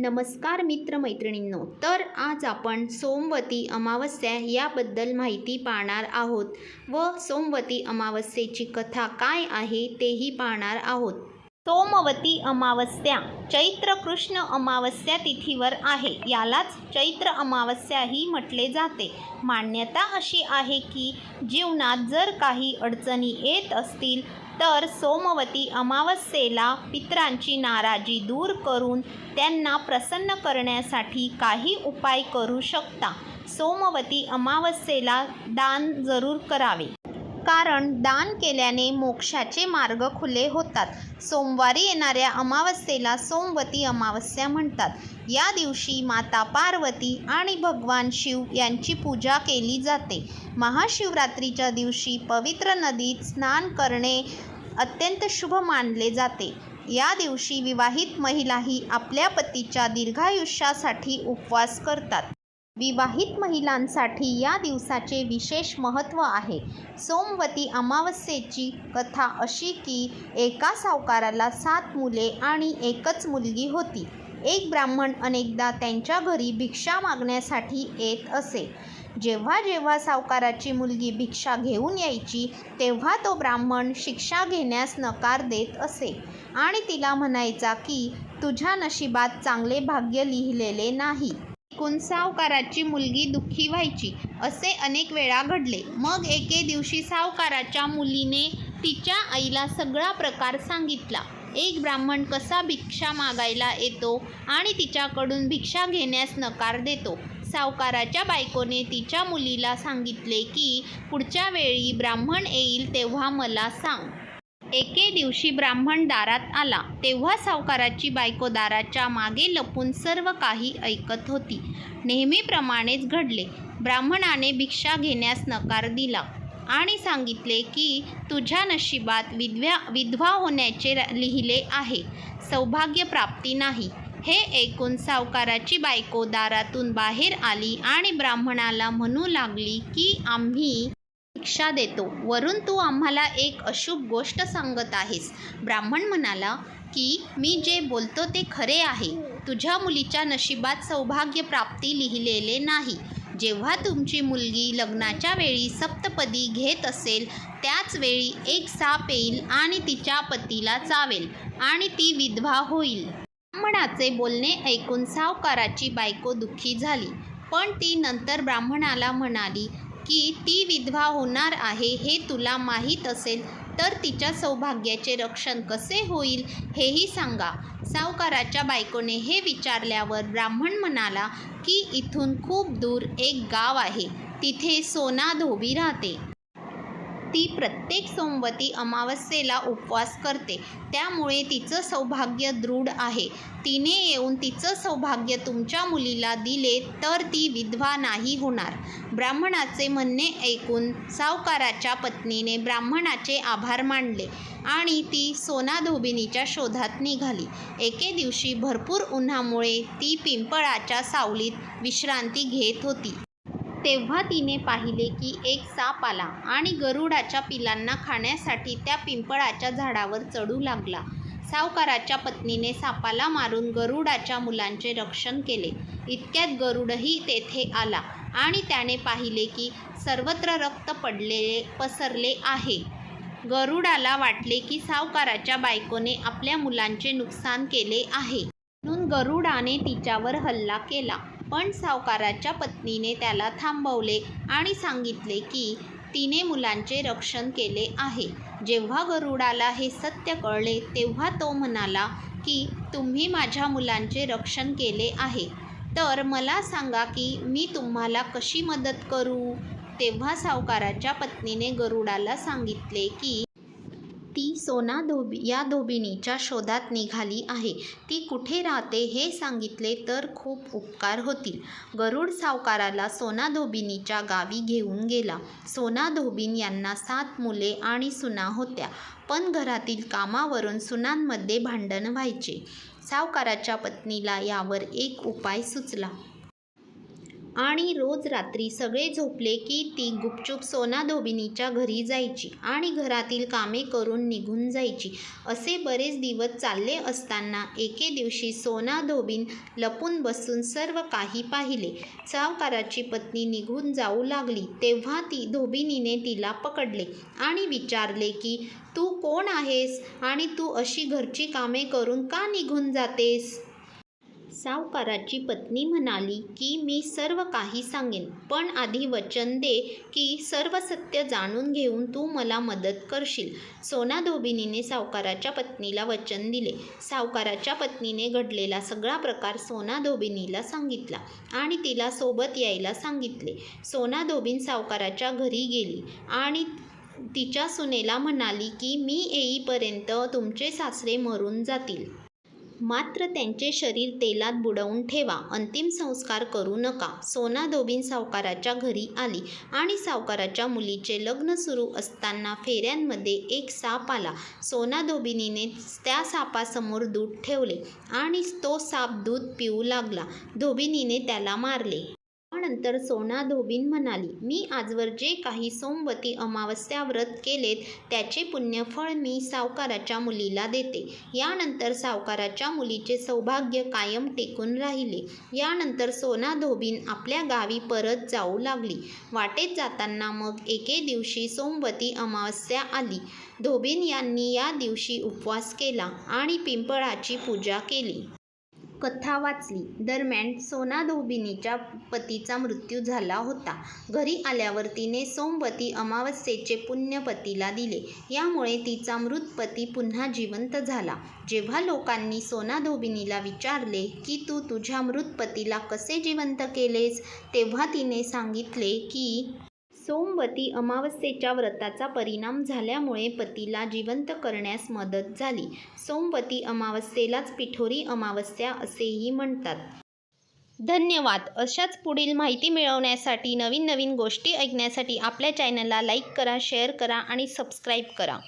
नमस्कार मित्रमैत्रिणींनो तर आज आपण सोमवती अमावस्या याबद्दल माहिती पाहणार आहोत व सोमवती अमावस्येची कथा काय आहे तेही पाहणार आहोत. सोमवती अमावस्या चैत्र कृष्ण अमावस्या तिथीवर आहे. यालाच चैत्र अमावस्याही म्हटले जाते. मान्यता अशी आहे की जीवनात जर काही अडचणी येत असतील तर सोमवती अमावस्येला पितरांची नाराजी दूर करून त्यांना प्रसन्न करण्यासाठी काही उपाय करू शकता. सोमवती अमावस्येला दान जरूर करावे. कारण दान केल्याने मोक्षाचे मार्ग खुले होतात. सोमवारी येणाऱ्या अमावस्येला सोमवती अमावस्या म्हणतात. या दिवशी माता पार्वती आणि भगवान शिव यांची पूजा केली जाते. महाशिवरात्रीच्या दिवशी पवित्र नदीत स्नान करणे अत्यंत शुभ मानले जाते. या दिवशी विवाहित महिलाही आपल्या पतीच्या दीर्घायुष्यासाठी उपवास करतात. विवाहित महिलांसाठी या दिवसाचे विशेष महत्त्व आहे. सोमवती अमावस्येची कथा अशी की एका सावकाराला सात मुले आणि एकच मुलगी होती. एक ब्राह्मण अनेकदा त्यांच्या घरी भिक्षा मागण्यासाठी येत असे. जेव्हा जेव्हा सावकाराची मुलगी भिक्षा घेऊन यायची तेव्हा तो ब्राह्मण शिक्षा घेण्यास नकार देत असे. आणि तिला म्हणायचा की तुझ्या नशिबात चांगले भाग्य लिहिलेले नाही. ऐकून सावकाराची मुलगी दुःखी व्हायची. असे अनेक वेळा घडले. मग एके दिवशी सावकाराच्या मुलीने तिच्या आईला सगळा प्रकार सांगितला. एक ब्राह्मण कसा भिक्षा मागायला येतो आणि तिच्याकडून भिक्षा घेण्यास नकार देतो? सावकाराच्या बायकोने तिच्या मुलीला सांगितले की पुढच्या वेळी ब्राह्मण येईल तेव्हा मला सांग. एके दिवशी ब्राह्मण दारात आला. तेव्हा सावकाराची बायको दाराच्या मागे लपून सर्व काही ऐकत होती. नेहमीप्रमाणेच घडले. ब्राह्मणाने भिक्षा घेण्यास नकार दिला आणि सांगितले की तुझ्या नशिबात विधव्या विधवा होण्याचे लिहिले आहे. सौभाग्य प्राप्ती नाही. हे ऐकून सावकाराची बायको दारातून बाहेर आली आणि ब्राह्मणाला म्हणू लागली की आम्ही शिक्षा देतो. वरून तू आम्हाला एक अशुभ गोष्ट सांगत आहेस. ब्राह्मण म्हणाला की मी जे बोलतो ते खरे आहे. तुझ्या मुलीच्या नशिबात सौभाग्य प्राप्ती लिहिलेले नाही. जेव्हा तुमची मुलगी लग्नाच्या वेळी सप्तपदी घेत असेल त्याच वेळी एक साप येईल आणि तिच्या पतीला चावेल आणि ती विधवा होईल. ब्राह्मणाचे बोलणे ऐकून सावकाराची बायको दुःखी झाली. पण ती नंतर ब्राह्मणाला म्हणाली की ती विधवा होणार आहे हे तुला माहीत असेल तर तिच्या सौभाग्याचे रक्षण कसे होईल हेही सांगा. सावकाराच्या बायकोने हे विचारल्यावर ब्राह्मण म्हणाला की इथून खूप दूर एक गाव आहे तिथे सोना धोबी राहते. ती प्रत्येक सोमवती अमावस्येला उपवास करते. त्यामुळे तिचं सौभाग्य दृढ आहे. तिने येऊन तिचं सौभाग्य तुमच्या मुलीला दिले तर ती विधवा नाही होणार. ब्राह्मणाचे म्हणणे ऐकून सावकाराच्या पत्नीने ब्राह्मणाचे आभार मानले आणि ती सोना धोबिनीच्या शोधात निघाली. एके दिवशी भरपूर उन्हामुळे ती पिंपळाच्या सावलीत विश्रांती घेत होती. तेव्हा तिने पाहिले की एक साप आला आणि गरुडाच्या पिलांना खाण्यासाठी त्या पिंपळाच्या झाडावर चढू लागला. सावकाराच्या पत्नीने सापाला मारून गरुडाच्या मुलांचे रक्षण केले. इतक्यात गरुडही तेथे आला आणि त्याने पाहिले की सर्वत्र रक्त पडलेले पसरले आहे. गरुडाला वाटले की सावकाराच्या बायकोने आपल्या मुलांचे नुकसान केले आहे. म्हणून गरुडाने तिच्यावर हल्ला केला. पण सावकाराच्या पत्नीने त्याला थांबवले आणि सांगितले की तिने मुलांचे रक्षण केले आहे. जेव्हा गरुडाला हे सत्य कळले तेव्हा तो म्हणाला की तुम्ही माझ्या मुलांचे रक्षण केले आहे. तर मला सांगा की मी तुम्हाला कशी मदत करू? तेव्हा सावकाराच्या पत्नीने गरुडाला सांगितले की सोना धोबी या धोबिनीच्या शोधात निघाली आहे. ती कुठे राहते हे सांगितले तर खूप उपकार होतील. गरुड सावकाराला सोना धोबिनीच्या गावी घेऊन गेला. सोना धोबीन यांना सात मुले आणि सुना होत्या. पण घरातील कामावरून सुनांमध्ये भांडण व्हायचे. सावकाराच्या पत्नीला यावर एक उपाय सुचला. आणि रोज रात्री सगळे झोपले की ती गुपचूप सोना धोबिनीच्या घरी जायची आणि घरातील कामे करून निघून जायची. असे बरेच दिवस चालले असताना एके दिवशी सोना धोबीन लपून बसून सर्व काही पाहिले. सावकाराची पत्नी निघून जाऊ लागली. तेव्हा ती धोबिनीने तिला पकडले आणि विचारले की तू कोण आहेस आणि तू अशी घरची कामे करून का निघून जातेस? सावकाराची पत्नी म्हणाली की मी सर्व काही सांगेन. पण आधी वचन दे की सर्व सत्य जाणून घेऊन तू मला मदत करशील. सोना धोबिनीने सावकाराच्या पत्नीला वचन दिले. सावकाराच्या पत्नीने घडलेला सगळा प्रकार सोना धोबिनीला सांगितला आणि तिला सोबत यायला सांगितले. सोना धोबीन सावकाराच्या घरी गेली आणि तिच्या सुनेला म्हणाली की मी येईपर्यंत तुमचे सासरे मरून जातील. मात्र त्यांचे शरीर तेलात बुडवून ठेवा. अंतिम संस्कार करू नका. सोना दोबीन सावकाराच्या घरी आली आणि सावकाराच्या मुलीचे लग्न सुरू असताना फेऱ्यांमध्ये एक साप आला. सोना दोबिनीने त्या सापासमोर दूध ठेवले आणि तो साप दूध पिऊ लागला. धोबिनीने त्याला मारले. त्यानंतर सोना धोबीन म्हणाली मी आजवर जे काही सोमवती अमावस्या व्रत केलेत त्याचे पुण्यफळ मी सावकाराच्या मुलीला देते. यानंतर सावकाराच्या मुलीचे सौभाग्य कायम टिकून राहिले. यानंतर सोना धोबीन आपल्या गावी परत जाऊ लागली. वाटेत जाताना मग एके दिवशी सोमवती अमावस्या आली. धोबीन यांनी या दिवशी उपवास केला आणि पिंपळाची पूजा केली. कथा वाचली. दरम्यान सोना धोबिनीच्या पतीचा मृत्यू झाला होता. घरी आल्यावर तिने सोमवती अमावस्येचे पुण्य पतीला दिले. यामुळे तिचा मृत पती पुन्हा जिवंत झाला. जेव्हा लोकांनी सोना धोबिनीला विचारले की तू तुझ्या मृत पतीला कसे जिवंत केलेस? तेव्हा तिने सांगितले की सोमवती अमावस्येच्या व्रताचा परिणाम झाल्यामुळे पतीला जिवंत करण्यास मदत झाली. सोमवती अमावस्येलाच पिठोरी अमावस्या असेही म्हणतात. धन्यवाद. अशाच पुढील माहिती मिळवण्यासाठी नवीन नवीन गोष्टी ऐकण्यासाठी आपल्या चॅनलला लाईक करा शेअर करा आणि सबस्क्राईब करा.